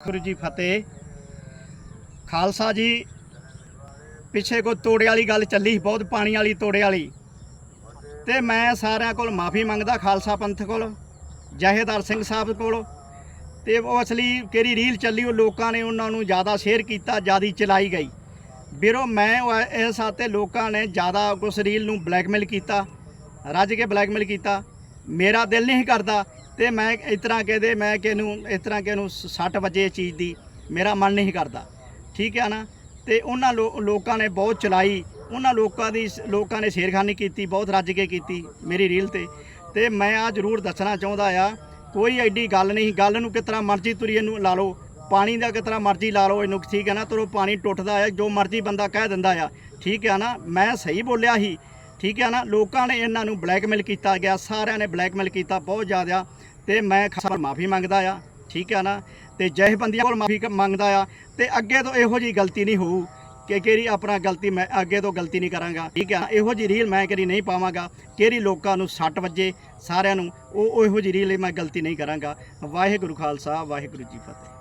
ਗੁਰੂ ਜੀ ਫਤਿਹ। ਖਾਲਸਾ ਜੀ, ਪਿੱਛੇ ਕੋ ਤੋੜੇ ਵਾਲੀ ਗੱਲ ਚੱਲੀ, ਬਹੁਤ ਪਾਣੀ ਵਾਲੀ ਤੋੜੇ ਵਾਲੀ। ਤੇ ਮੈਂ ਸਾਰਿਆਂ ਕੋਲ ਮਾਫੀ ਮੰਗਦਾ, ਖਾਲਸਾ ਪੰਥ ਕੋਲ, ਜਹੇਦਾਰ ਸਿੰਘ ਸਾਹਿਬ ਕੋਲ। ਤੇ ਉਹ ਅਸਲੀ ਕਿਹੜੀ ਰੀਲ ਚੱਲੀ, ਉਹ ਲੋਕਾਂ ਨੇ ਉਹਨਾਂ ਨੂੰ ਜ਼ਿਆਦਾ ਸ਼ੇਅਰ ਕੀਤਾ, ਜਿਆਦੀ ਚਲਾਈ ਗਈ। ਵੀਰੋ, ਮੈਂ ਉਹ ਇਸ ਸਾਤੇ ਲੋਕਾਂ ਨੇ ਜ਼ਿਆਦਾ ਉਸ ਰੀਲ ਨੂੰ ਬਲੈਕਮੇਲ ਕੀਤਾ, ਰੱਜ ਕੇ ਬਲੈਕਮੇਲ ਕੀਤਾ। ਮੇਰਾ ਦਿਲ ਨਹੀਂ ਕਰਦਾ ਤੇ ਮੈਂ ਇਸ ਤਰ੍ਹਾਂ ਕਹਦੇ ਮੈਂ ਕਿ ਇਹਨੂੰ ਇਸ ਤਰ੍ਹਾਂ ਕਿ ਇਹਨੂੰ 60 ਵਜੇ ਇਹ ਚੀਜ਼ ਦੀ ਮੇਰਾ ਮਨ ਨਹੀਂ ਕਰਦਾ। ਠੀਕ ਹੈ ਨਾ? ਤੇ ਉਹਨਾਂ ਲੋਕਾਂ ਨੇ ਬਹੁਤ ਚਲਾਈ। ਉਹਨਾਂ ਲੋਕਾਂ ਦੀ ਲੋਕਾਂ ਨੇ ਸ਼ੇਰਖਾਨੀ ਕੀਤੀ, ਬਹੁਤ ਰੱਜ ਕੇ ਕੀਤੀ ਮੇਰੀ ਰੀਲ ਤੇ। ਤੇ ਮੈਂ ਆ ਜ਼ਰੂਰ ਦੱਸਣਾ ਚਾਹੁੰਦਾ ਆ, ਕੋਈ ਐਡੀ ਗੱਲ ਨਹੀਂ, ਗੱਲ ਨੂੰ ਕਿਸ ਤਰ੍ਹਾਂ ਮਰਜ਼ੀ ਤੁਰੀ ਇਹਨੂੰ ਲਾ ਲਓ, ਪਾਣੀ ਦਾ ਕਿਸ ਤਰ੍ਹਾਂ ਮਰਜ਼ੀ ਲਾ ਲਓ ਇਹਨੂੰ, ਠੀਕ ਹੈ ਨਾ? ਤਰੋ ਪਾਣੀ ਟੁੱਟਦਾ ਆ, ਜੋ ਮਰਜ਼ੀ ਬੰਦਾ ਕਹਿ ਦਿੰਦਾ ਆ। ਠੀਕ ਹੈ ਨਾ? ਮੈਂ ਸਹੀ ਬੋਲਿਆ ਸੀ। ਠੀਕ ਹੈ ਨਾ? ਲੋਕਾਂ ਨੇ ਇਹਨਾਂ ਨੂੰ ਬਲੈਕਮੇਲ ਕੀਤਾ ਗਿਆ, ਸਾਰਿਆਂ ਨੇ ਬਲੈਕਮੇਲ ਕੀਤਾ ਬਹੁਤ ਜ਼ਿਆਦਾ ਤੇ ਮੈਂ ਖਾਸਾ ਮਾਫੀ ਮੰਗਦਾ ਆ, ਠੀਕ ਹੈ ਨਾ? ਤੇ ਜਥੇਬੰਦੀਆਂ ਕੋਲ ਮਾਫੀ ਮੰਗਦਾ ਆ ਤੇ ਅੱਗੇ ਤੋਂ ਇਹੋ ਜੀ ਗਲਤੀ ਨਹੀਂ ਹੋਊ ਕਿ ਕਿਹੜੀ ਆਪਣਾ ਗਲਤੀ ਮੈਂ ਅੱਗੇ ਤੋਂ ਗਲਤੀ ਨਹੀਂ ਕਰਾਂਗਾ, ਠੀਕ ਹੈ ਇਹੋ ਜੀ ਰੀਲ ਮੈਂ ਕਦੀ ਨਹੀਂ ਪਾਵਾਂਗਾ, ਕਿਹੜੀ ਲੋਕਾਂ ਨੂੰ ਸੱਟ ਵੱਜੇ ਸਾਰਿਆਂ ਨੂੰ, ਉਹ ਉਹ ਇਹੋ ਜੀ ਰੀਲ ਮੈਂ ਗਲਤੀ ਨਹੀਂ ਕਰਾਂਗਾ। ਵਾਹਿਗੁਰੂ ਖਾਲਸਾ, ਵਾਹਿਗੁਰੂ ਜੀ ਫਤਿਹ।